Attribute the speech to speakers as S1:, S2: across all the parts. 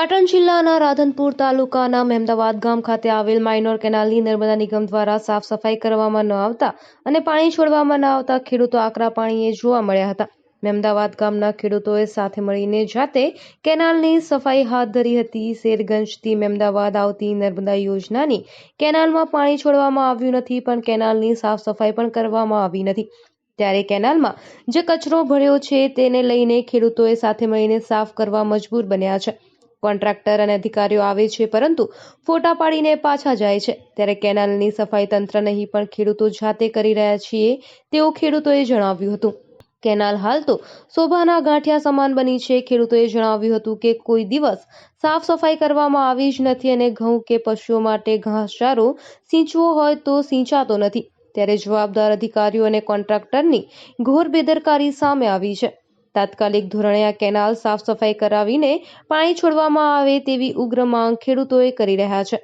S1: પાટણ જિલ્લાના રાધનપુર તાલુકાના મહેમદાવાદ ગામ ખાતે આવેલ માઇનોર કેનાલની નર્મદા નિગમ દ્વારા સાફ સફાઈ કરવામાં ન આવતા અને પાણી છોડવામાં ન આવતા ખેડૂતો આકરા પાણીએ જોવા મળ્યા હતા. મહેમદાવાદ ગામના ખેડૂતોએ સાથે મળીને જાતે કેનાલની સફાઈ હાથ ધરી હતી. શેરગંજથી મહેમદાવાદ આવતી નર્મદા યોજનાની કેનાલમાં પાણી છોડવામાં આવ્યું નથી, પણ કેનાલની સાફ સફાઈ પણ કરવામાં આવી નથી. ત્યારે કેનાલમાં જે કચરો ભર્યો છે, તેને લઈને ખેડૂતોએ સાથે મળીને સાફ કરવા મજબૂર બન્યા છે. કોન્ટ્રાક્ટર અને અધિકારીઓ આવે છે, પરંતુ ફોટા પાડીને પાછા જાય છે. ત્યારે કેનાલની સફાઈ તંત્ર નહીં, પણ ખેડૂતો જાતે કરી રહ્યા છીએ તેવું ખેડૂતોએ જણાવ્યું હતું. કેનાલ હાલ તો શોભાના ગાંઠિયા સમાન બની છે. ખેડૂતોએ જણાવ્યું હતું કે કોઈ દિવસ સાફ સફાઈ કરવામાં આવી જ નથી અને ઘઉં કે પશુઓ માટે ઘાસચારો સિંચવો હોય તો સિંચાતો નથી. ત્યારે જવાબદાર અધિકારીઓ અને કોન્ટ્રાક્ટરની ઘોર બેદરકારી સામે આવી છે. તાત્કાલિક ધોરણે આ કેનાલ સાફ સફાઈ કરાવીને પાણી છોડવામાં આવે તેવી ઉગ્ર માંગ ખેડૂતોએ કરી રહ્યા છે.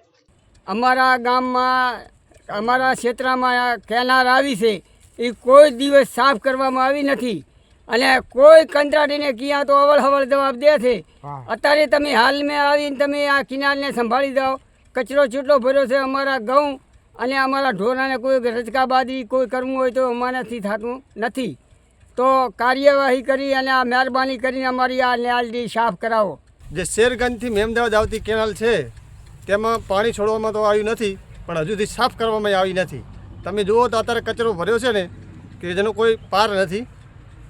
S2: અમારા ગામમાં અમારા ક્ષેત્રમાં આ કેનાર આવી છે. એ કોઈ દિવસ સાફ કરવામાં આવી નથી. અને કોઈ કંત્રાટીને ક્યાં તો અવળ હવળ જવાબ દે છે. અત્યારે તમે હાલમાં આવીને તમે આ કિનારને સંભાળી દો કચરો ચૂંટલો ભર્યો છે અમારા ઘઉં અને અમારા ઢોરાને કોઈ રચકાબાદી કોઈ કરવું હોય તો અમારાથી થતું નથી. તો કાર્યવાહી કરી અને આ મહેરબાની કરીને અમારી આ ન્યાલડી સાફ કરાવો.
S3: જે શેરગંજથી મેમદાવાદ આવતી કેનાલ છે, તેમાં પાણી છોડવામાં તો આવ્યું નથી, પણ હજુ સુધી સાફ કરવામાં આવી નથી. તમે જુઓ તો અત્યારે કચરો ભર્યો છે ને, કે જેનો કોઈ પાર નથી.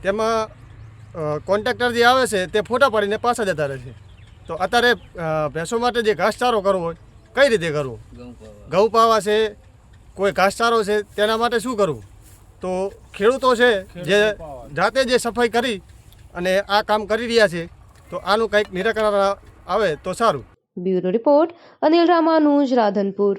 S3: તેમાં કોન્ટ્રાક્ટર જે આવે છે, તે ફોટા પાડીને પાછા જતા રહે છે. તો અત્યારે ભેંસો માટે જે ઘાસચારો કરવો હોય, કઈ રીતે કરવો? ઘઉં પાવા છે, કોઈ ઘાસચારો છે, તેના માટે શું કરવું? તો ખેડૂતો છે, જે જાતે જે સફાઈ કરી અને આ કામ કરી રહ્યા છે, તો આનું કંઈક નિરાકરણ આવે તો સારું.
S1: Bureau report Anil Ramanuj, Radhanpur.